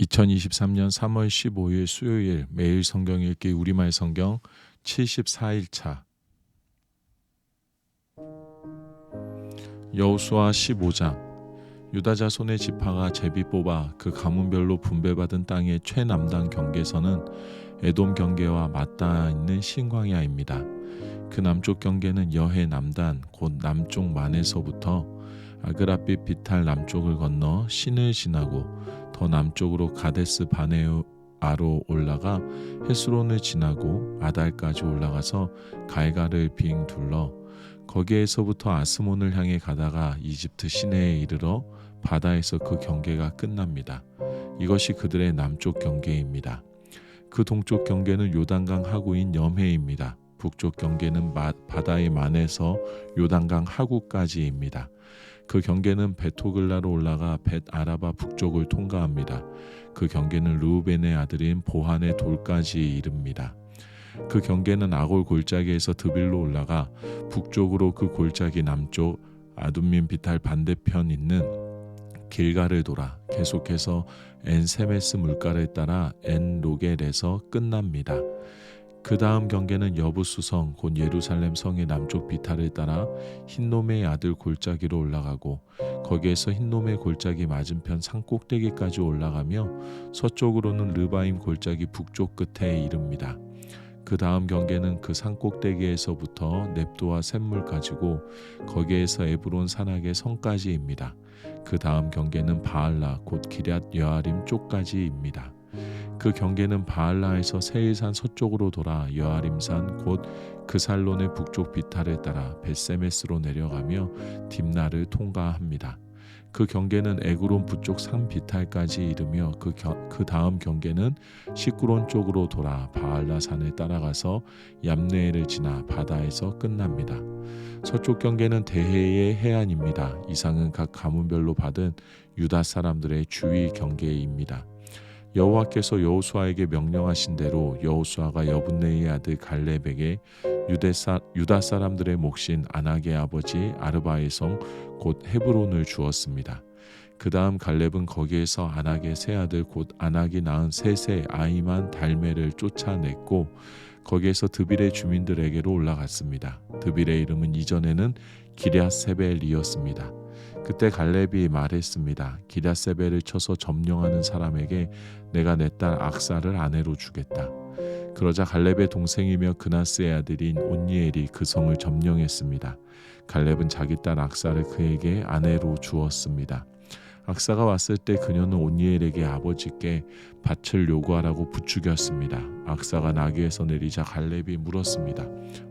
2023년 3월 15일 수요일 매일 성경 읽기 우리말 성경 74일차 여호수아 15장 유다 자손의 지파가 제비 뽑아 그 가문별로 분배받은 땅의 최남단 경계선은 에돔 경계와 맞닿아 있는 신광야입니다. 그 남쪽 경계는 여해 남단 곧 남쪽 만에서부터 아그라빛 비탈 남쪽을 건너 신을 지나고 더 남쪽으로 가데스 바네아로 올라가 헤스론을 지나고 아달까지 올라가서 갈가를 빙 둘러 거기에서부터 아스몬을 향해 가다가 이집트 시내에 이르러 바다에서 그 경계가 끝납니다. 이것이 그들의 남쪽 경계입니다. 그 동쪽 경계는 요단강 하구인 염해입니다. 북쪽 경계는 바다의 만에서 요단강 하구까지입니다. 그 경계는 베토글라로 올라가 벳 아라바 북쪽을 통과합니다. 그 경계는 루벤의 아들인 보한의 돌까지 이릅니다. 그 경계는 아골 골짜기에서 드빌로 올라가 북쪽으로 그 골짜기 남쪽 아둠민 비탈 반대편 있는 길가를 돌아 계속해서 엔세메스 물가를 따라 엔로겔에서 끝납니다. 그 다음 경계는 여부수성 곧 예루살렘 성의 남쪽 비탈을 따라 흰놈의 아들 골짜기로 올라가고 거기에서 흰놈의 골짜기 맞은편 산 꼭대기까지 올라가며 서쪽으로는 르바임 골짜기 북쪽 끝에 이릅니다. 그 다음 경계는 그 산 꼭대기에서부터 넵도와 샘물 가지고 거기에서 에브론 산악의 성까지입니다. 그 다음 경계는 바알라 곧 기럇 여아림 쪽까지입니다. 그 경계는 바알라에서 세일산 서쪽으로 돌아 여아림산 곧 그살론의 북쪽 비탈을 따라 베세메스로 내려가며 딥나를 통과합니다. 그 경계는 에그론 북쪽 산 비탈까지 이르며 그, 겨, 그 다음 경계는 시꾸론 쪽으로 돌아 바알라 산을 따라가서 얌네엘을 지나 바다에서 끝납니다. 서쪽 경계는 대해의 해안입니다. 이상은 각 가문별로 받은 유다 사람들의 주위 경계입니다. 여호와께서 여호수아에게 명령하신 대로 여호수아가 여분네의 아들 갈렙에게 유대사, 유다 사람들의 몫인 아낙의 아버지 아르바의 성곧 헤브론을 주었습니다. 그 다음 갈렙은 거기에서 아낙의 세 아들 곧 아낙이 낳은 셋의 아이만 달메를 쫓아냈고 거기에서 드빌의 주민들에게로 올라갔습니다. 드빌의 이름은 이전에는 기랴세벨이었습니다. 그때 갈렙이 말했습니다. 기랴세벨을 쳐서 점령하는 사람에게 내가 내 딸 악사를 아내로 주겠다. 그러자 갈렙의 동생이며 그나스의 아들인 온니엘이 그 성을 점령했습니다. 갈렙은 자기 딸 악사를 그에게 아내로 주었습니다. 악사가 왔을 때 그녀는 온니엘에게 아버지께 밭을 요구하라고 부추겼습니다. 악사가 나귀에서 내리자 갈렙이 물었습니다.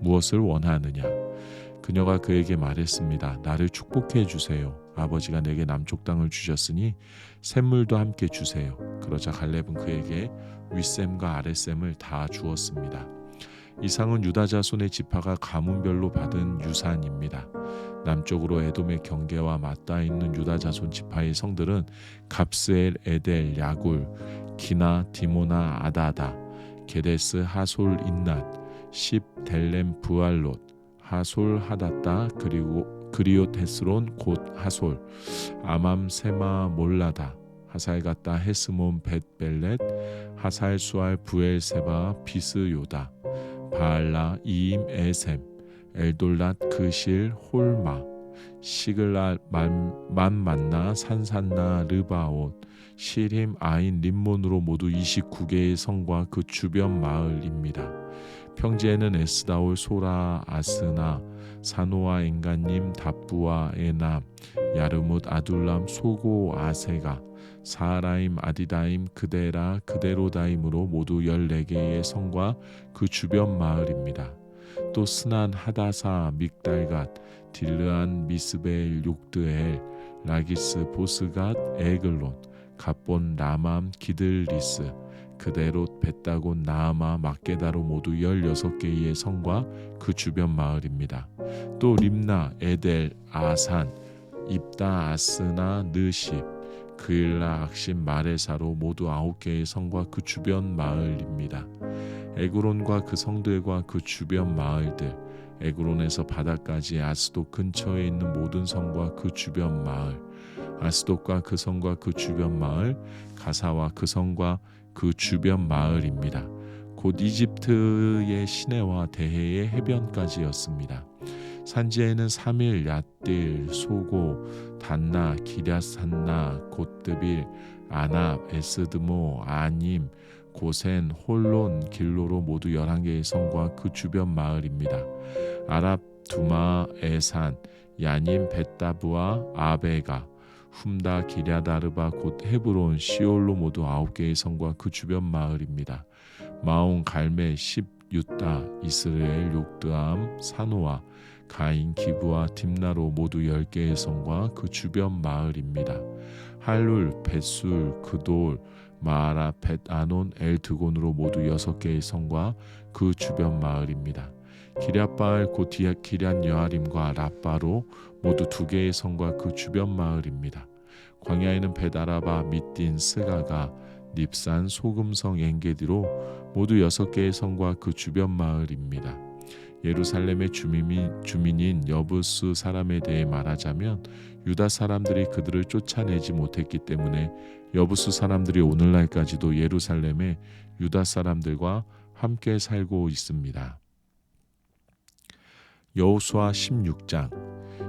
무엇을 원하느냐? 그녀가 그에게 말했습니다. 나를 축복해 주세요. 아버지가 내게 남쪽 땅을 주셨으니 샘물도 함께 주세요. 그러자 갈렙은 그에게 윗샘과 아랫샘을 다 주었습니다. 이상은 유다 자손의 지파가 가문별로 받은 유산입니다. 남쪽으로 에돔의 경계와 맞닿아 있는 유다 자손 지파의 성들은 갑스엘, 에델, 야굴, 기나, 디모나, 아다다, 게데스, 하솔, 인낫, 십, 델렘, 부알롯, 하솔, 하다따 그리고 그리오 테스론 곧 하솔. 아맘 세마 몰라다. 하살가따 헤스몬 벳벨렛 하살 수알 부엘세바 비스 요다. 바알라 이임 에셈 엘돌랏 그실 홀마 시글라 만 만나 산산나 르바옷 시림 아인 림몬으로 모두 29개의 성과 그 주변 마을입니다. 평지에는 에스다올 소라 아스나 사노아 앵가님 다부와 에남 야르뭇 아둘람 소고 아세가 사라임 아디다임 그데라 그데로다임으로 모두 14개의 성과 그 주변 마을입니다. 또 스난 하다사 믹달갓 딜르안 미스벨 욕드엘 라기스 보스갓 에글론 갑본 라맘 기들리스 그대로 벳다곤 나아마 막게다로 모두 16개의 성과 그 주변 마을입니다. 또 림나, 에델, 아산, 입다, 아스나, 느십, 그일라, 악신, 마레사로 모두 9개의 성과 그 주변 마을입니다. 에그론과 그 성들과 그 주변 마을들, 에그론에서 바다까지 아스도 근처에 있는 모든 성과 그 주변 마을, 아스돗과 그 성과 그 주변 마을, 가사와 그 성과 그 주변 마을입니다. 곧 이집트의 시내와 대해의 해변까지였습니다. 산지에는 사밀, 얏딜, 소고, 단나, 기랴산나, 곧드빌, 아납, 에스드모, 아님, 고센, 홀론, 길로로 모두 11개의 성과 그 주변 마을입니다. 아랍, 두마, 에산, 야님, 베타브와 아베가, 훔다, 기랴다르바, 곧 헤브론, 시올로 모두 9개의 성과 그 주변 마을입니다. 마온, 갈메, 십, 유다, 이스라엘, 욕드암, 사노아, 가인, 기브와 딥나로 모두 10개의 성과 그 주변 마을입니다. 할룰, 벳술, 그돌, 마라, 벳, 아논, 엘드곤으로 모두 6개의 성과 그 주변 마을입니다. 기랴바알, 곧 기란 여아림과 라빠로 모두 두 개의 성과 그 주변 마을입니다. 광야에는 베다라바, 미딘, 스가가, 닙산, 소금성, 엔게디로 모두 여섯 개의 성과 그 주변 마을입니다. 예루살렘의 주민인, 주민인 여부스 사람에 대해 말하자면 유다 사람들이 그들을 쫓아내지 못했기 때문에 여부스 사람들이 오늘날까지도 예루살렘에 유다 사람들과 함께 살고 있습니다. 여호수아 16장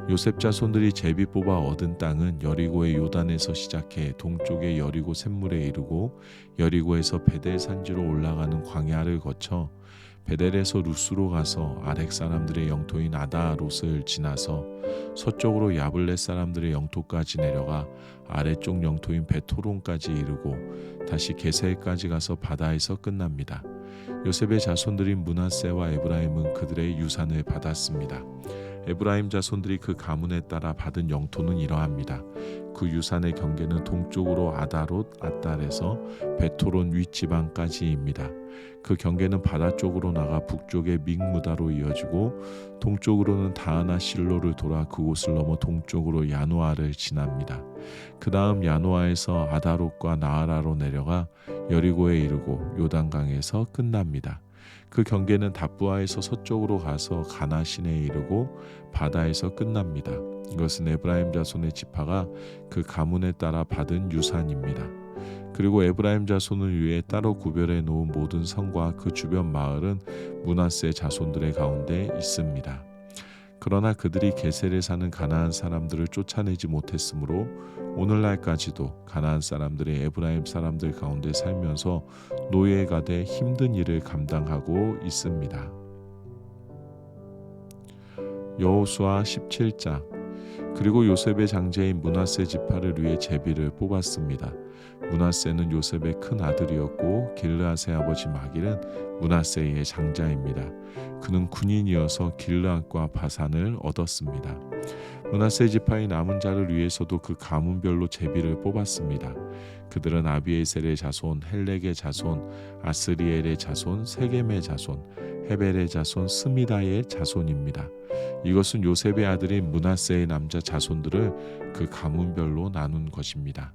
요셉 자손들이 제비 뽑아 얻은 땅은 여리고의 요단에서 시작해 동쪽의 여리고 샘물에 이르고 여리고에서 베델 산지로 올라가는 광야를 거쳐 베델에서 루스로 가서 아렉 사람들의 영토인 아다롯을 지나서 서쪽으로 야블렛 사람들의 영토까지 내려가 아래쪽 영토인 베토론까지 이르고 다시 게셀까지 가서 바다에서 끝납니다. 요셉의 자손들인 문하세와 에브라임은 그들의 유산을 받았습니다. 에브라임 자손들이 그 가문에 따라 받은 영토는 이러합니다. 그 유산의 경계는 동쪽으로 아다롯 아달에서 베토론 윗지방까지입니다. 그 경계는 바다 쪽으로 나가 북쪽의 믹무다로 이어지고 동쪽으로는 다하나 실로를 돌아 그곳을 넘어 동쪽으로 야노아를 지납니다. 그 다음 야노아에서 아다롯과 나아라로 내려가 여리고에 이르고 요단강에서 끝납니다. 그 경계는 답부아에서 서쪽으로 가서 가나 시내에 이르고 바다에서 끝납니다. 이것은 에브라임 자손의 지파가 그 가문에 따라 받은 유산입니다. 그리고 에브라임 자손을 위해 따로 구별해 놓은 모든 성과 그 주변 마을은 문하세 자손들의 가운데 있습니다. 그러나 그들이 게셀에 사는 가나안 사람들을 쫓아내지 못했으므로 오늘날까지도 가나안 사람들이 에브라임 사람들 가운데 살면서 노예가 돼 힘든 일을 감당하고 있습니다. 여호수아 17장 그리고 요셉의 장제인 문하세 지파를 위해 제비를 뽑았습니다. 문하세는 요셉의 큰 아들이었고 길르앗의 아버지 마길은 문하세의 장자입니다. 그는 군인이어서 길르앗과 바산을 얻었습니다. 문하세 지파의 남은 자를 위해서도 그 가문별로 제비를 뽑았습니다. 그들은 아비에셀의 자손, 헬렉의 자손, 아스리엘의 자손, 세겜의 자손, 헤벨의 자손, 스미다의 자손입니다. 이것은 요셉의 아들인 문하세의 남자 자손들을 그 가문별로 나눈 것입니다.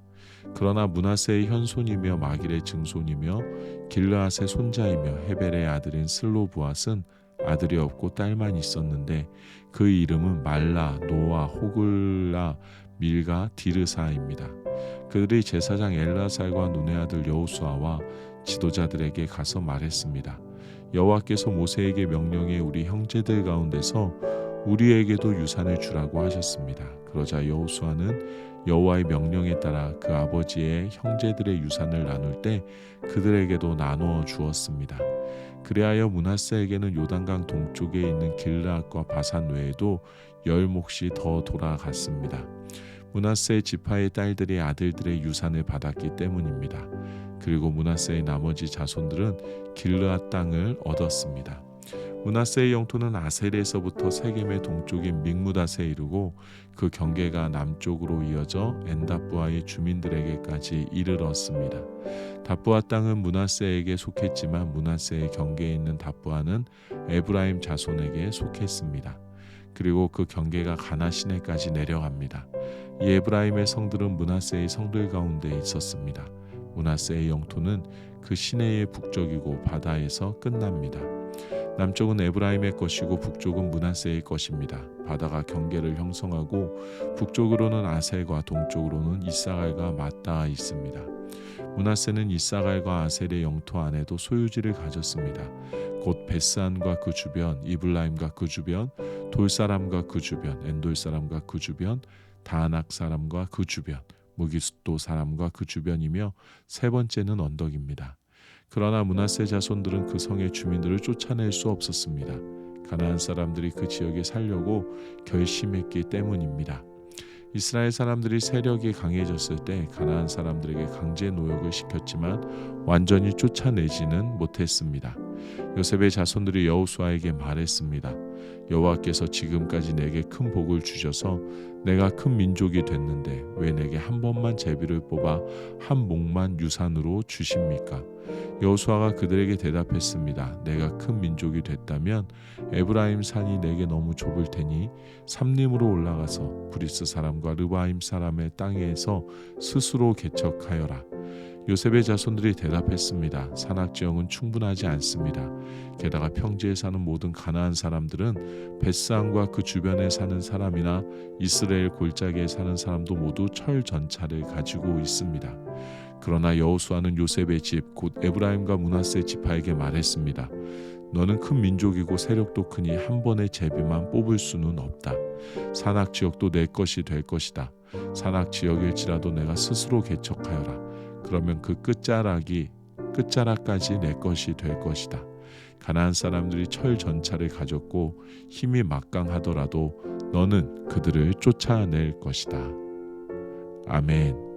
그러나 문하세의 현손이며 마길의 증손이며 길르앗의 손자이며 헤벨의 아들인 슬로부앗은 아들이 없고 딸만 있었는데 그 이름은 말라, 노아, 호글라, 밀가, 디르사입니다. 그들이 제사장 엘라살과 눈의 아들 여호수아와 지도자들에게 가서 말했습니다. 여호와께서 모세에게 명령해 우리 형제들 가운데서 우리에게도 유산을 주라고 하셨습니다. 그러자 여호수아는 여호와의 명령에 따라 그 아버지의 형제들의 유산을 나눌 때 그들에게도 나누어 주었습니다. 그리하여 문하세에게는 요단강 동쪽에 있는 길라앗과 바산 외에도 열 몫이 더 돌아갔습니다. 문하세 지파의 딸들이 아들들의 유산을 받았기 때문입니다. 그리고 문하세의 나머지 자손들은 길르앗 땅을 얻었습니다. 문하세의 영토는 아셀에서부터 세겜의 동쪽인 믹무닷에 이르고 그 경계가 남쪽으로 이어져 엔다부아의 주민들에게까지 이르렀습니다. 다부아 땅은 문하세에게 속했지만 문하세의 경계에 있는 다부아는 에브라임 자손에게 속했습니다. 그리고 그 경계가 가나 시내까지 내려갑니다. 이 에브라임의 성들은 문하세의 성들 가운데 있었습니다. 문하세의 영토는 그 시내의 북쪽이고 바다에서 끝납니다. 남쪽은 에브라임의 것이고 북쪽은 문하세의 것입니다. 바다가 경계를 형성하고 북쪽으로는 아셀과 동쪽으로는 이사갈과 맞닿아 있습니다. 문하세는 이사갈과 아셀의 영토 안에도 소유지를 가졌습니다. 곧 베스안과 그 주변, 이블라임과 그 주변, 돌사람과 그 주변, 엔돌 사람과 그 주변, 다낙 사람과 그 주변, 무기스도 사람과 그 주변이며 세 번째는 언덕입니다. 그러나 문하세 자손들은 그 성의 주민들을 쫓아낼 수 없었습니다. 가나안 사람들이 그 지역에 살려고 결심했기 때문입니다. 이스라엘 사람들이 세력이 강해졌을 때 가나안 사람들에게 강제 노역을 시켰지만 완전히 쫓아내지는 못했습니다. 요셉의 자손들이 여호수아에게 말했습니다. 여호와께서 지금까지 내게 큰 복을 주셔서 내가 큰 민족이 됐는데 왜 내게 한 번만 제비를 뽑아 한 목만 유산으로 주십니까? 여호수아가 그들에게 대답했습니다. 내가 큰 민족이 됐다면 에브라임 산이 내게 너무 좁을 테니 삼림으로 올라가서 브리스 사람과 르바임 사람의 땅에서 스스로 개척하여라. 요셉의 자손들이 대답했습니다. 산악 지형은 충분하지 않습니다. 게다가 평지에 사는 모든 가나안 사람들은 베스안과 그 주변에 사는 사람이나 이스라엘 골짜기에 사는 사람도 모두 철 전차를 가지고 있습니다. 그러나 여호수아는 요셉의 집 곧 에브라임과 문하세 지파에게 말했습니다. 너는 큰 민족이고 세력도 크니 한 번에 제비만 뽑을 수는 없다. 산악 지역도 내 것이 될 것이다. 산악 지역일지라도 내가 스스로 개척하여라. 그러면 그 끝자락이 끝자락까지 내 것이 될 것이다. 가나안 사람들이 철 전차를 가졌고 힘이 막강하더라도 너는 그들을 쫓아낼 것이다. 아멘.